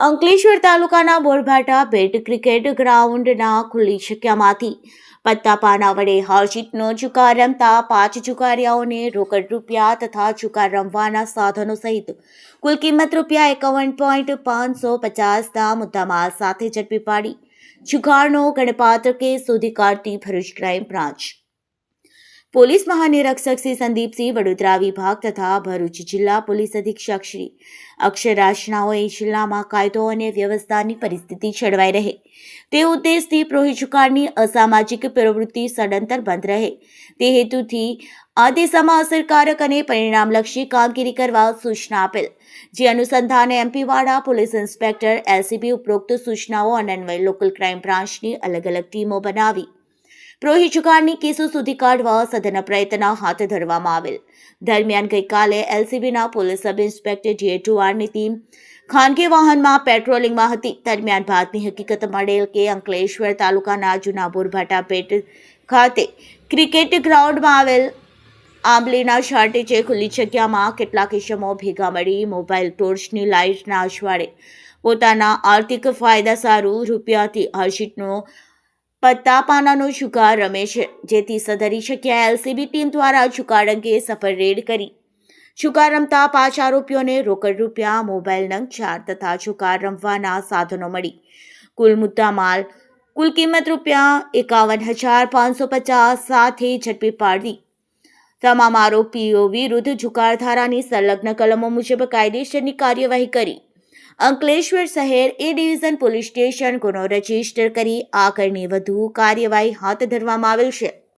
અંકલેશ્વર તાલુકાના બોરભાટા બેટ ક્રિકેટ ગ્રાઉન્ડના ખુલ્લી જગ્યામાંથી પત્તા પાના વડે હારજીતનો ચુકાર રમતા પાંચ ચુકારિયાઓને રોકડ રૂપિયા તથા ચુકાર રમવાના સાધનો સહિત કુલ કિંમત રૂપિયા એકાવન પોઈન્ટ પાંચસો પચાસના મુદ્દામાલ સાથે ઝડપી પાડી જુગારનો ગણપાત્ર કેસ શોધી કાઢતી ભરૂચ ક્રાઇમ બ્રાન્ચ. પોલીસ મહાનિરીક્ષક શ્રી સંદીપસિંહ વડોદરા વિભાગ તથા ભરૂચ જિલ્લા પોલીસ અધિક્ષક શ્રી અક્ષરાશનાઓએ જિલ્લામાં કાયદો અને વ્યવસ્થાની પરિસ્થિતિ જળવાઈ રહે. તે ઉદ્દેશથી પ્રોહિચુકારની અસામાજિક પ્રવૃત્તિ સદંતર બંધ રહે. તે હેતુથી આ દિશામાં અસરકારક અને પરિણામલક્ષી કામગીરી કરવા સૂચના આપેલ. જે અનુસંધાને એમપીવાડા પોલીસ ઇન્સ્પેક્ટર, એલસીબી ઉપરોક્ત સૂચનાઓ અને અન્વય લોકલ ક્રાઇમ બ્રાન્ચની અલગ અલગ ટીમો બનાવી. પ્રોહિચુકારની કેસો સુધી કાઢવા સઘન પ્રયત્ન હાથ ધરવામાં આવેલ. દરમિયાન ગઈકાલે એલસીબીના પોલીસ સબ ઇન્સ્પેક્ટર જે ટુઆરની ટીમ ખાનગી વાહનમાં પેટ્રોલિંગમાં હતી. દરમિયાન ભારતની હકીકત મળેલ કે અંકલેશ્વર તાલુકાના જુનાપુર ભાટાપેટ ખાતે ક્રિકેટ ગ્રાઉન્ડમાં આવેલ આંબલીના નીચે ખુલ્લી જગ્યામાં કેટલાક ઇસમો ભેગા મળી મોબાઈલ ટોર્ચની લાઇટના અજવાળે પોતાના આર્થિક ફાયદા સારું રૂપિયાથી હર્ષિતનો પત્તા પાનાનો જુગાર રમે છે. જેથી સદરી જગ્યાએ એલસીબી ટીમ દ્વારા જુગાર અંગે સફળ રેડ કરી. જુગાર રમતા પાંચ આરોપીઓને રોકડ રૂપિયા, મોબાઈલ નંગ ચાર તથા જુગાર રમવાના સાધનો મળી. કુલ મુદ્દામાલ કુલ કિંમત રૂપિયા એકાવન હજાર પાંચસો પચાસ સાથે ઝડપી પાડી તમામ આરોપીઓ વિરુદ્ધ જુગાર ધારાની સંલગ્ન કલમો મુજબ કાયદેસરની કાર્યવાહી કરી. અંકલેશ્વર શહેર એ ડિવિઝન પોલીસ સ્ટેશન ગુનો રજિસ્ટર કરી આગળની વધુ કાર્યવાહી હાથ ધરવામાં આવેલ છે.